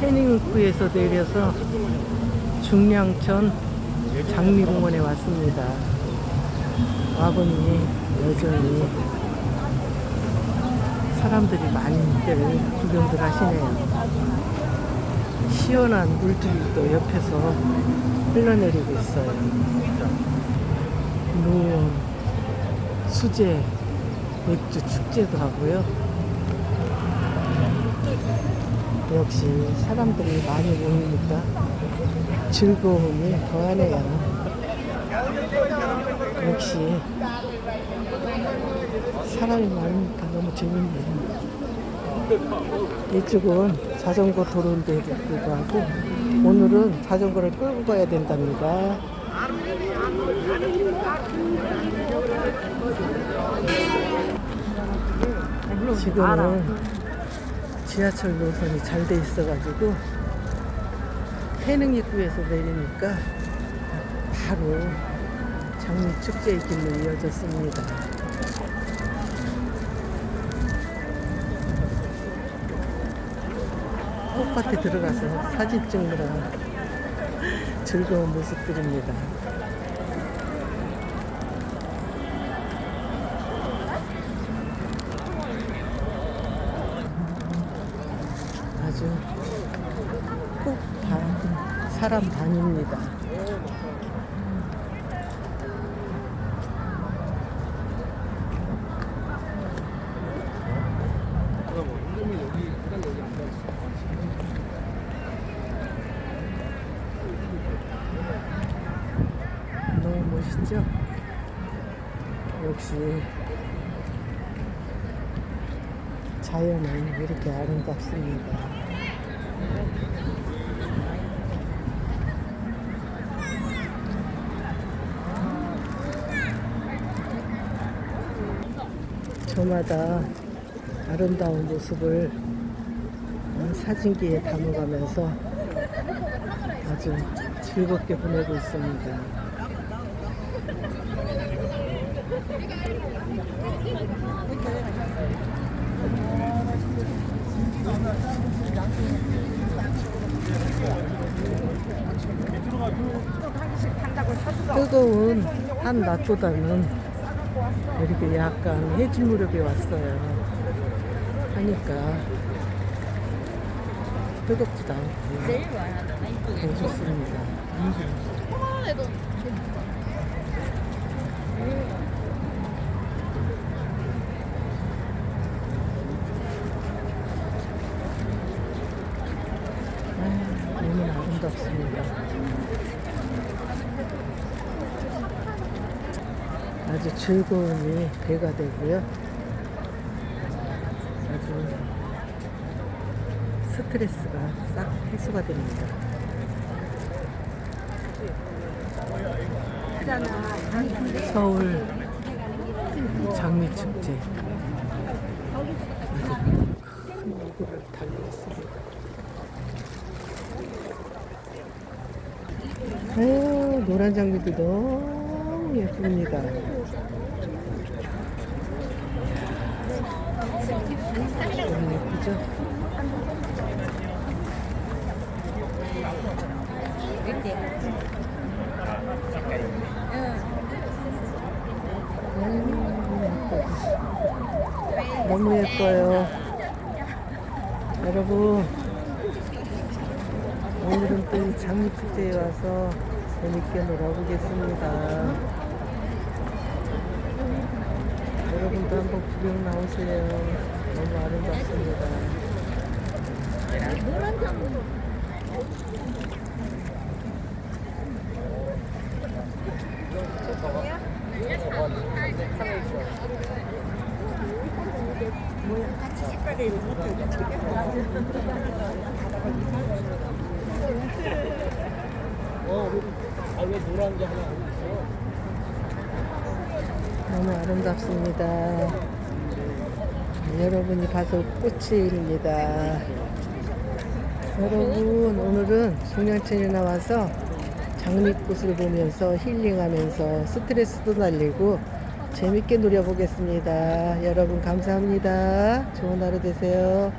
해닝입구에서 내려서 중량천 장미공원에 왔습니다. 와보니 여전히 사람들이 많이들 구경들 하시네요. 시원한 물들도 옆에서 흘러내리고 있어요. 노원, 수제, 맥주 축제도 하고요. 역시 사람들이 많이 모이니까 즐거움이 더하네요. 역시 사람이 많으니까 너무 재밌네요. 이쪽은 자전거 도로인데도 하고 오늘은 자전거를 끌고 가야 된답니다. 지금은 지하철 노선이 잘 돼 있어가지고 해능 입구에서 내리니까 바로 장미 축제의 길로 이어졌습니다. 꽃밭에 들어가서 사진 찍느라 즐거운 모습들입니다. 아주 꼭 다, 사람 다닙니다. 너무 멋있죠? 역시 자연은 이렇게 아름답습니다. 저마다 아름다운 모습을 사진기에 담아가면서 아주 즐겁게 보내고 있습니다. 뜨거운 한 낮보다는 이렇게 약간 해질 무렵에 왔어요. 하니까 뜨겁지도 않고 더 좋습니다. 아, 너무 아름답습니다. 아주 즐거움이 배가 되고요. 아주 스트레스가 싹 해소가 됩니다. 서울 장미축제 큰 로고를 달렸습니다. 아유, 노란 장미도 너무 예쁩니다. 너무 예쁘죠? 음, 너무 예뻐요. 여러분, 오늘은 또이 장미축제에 와서 재밌게 놀아보겠습니다. 여러분도 한번 구경 나오세요. 너무 아름답습니다. 아왜 노란 게 하나 안 있어? 너무 아름답습니다. 여러분이 봐서 꽃입니다. 여러분 오늘은 중량천에 나와서 장미꽃을 보면서 힐링하면서 스트레스도 날리고 재밌게 누려보겠습니다. 여러분 감사합니다. 좋은 하루 되세요.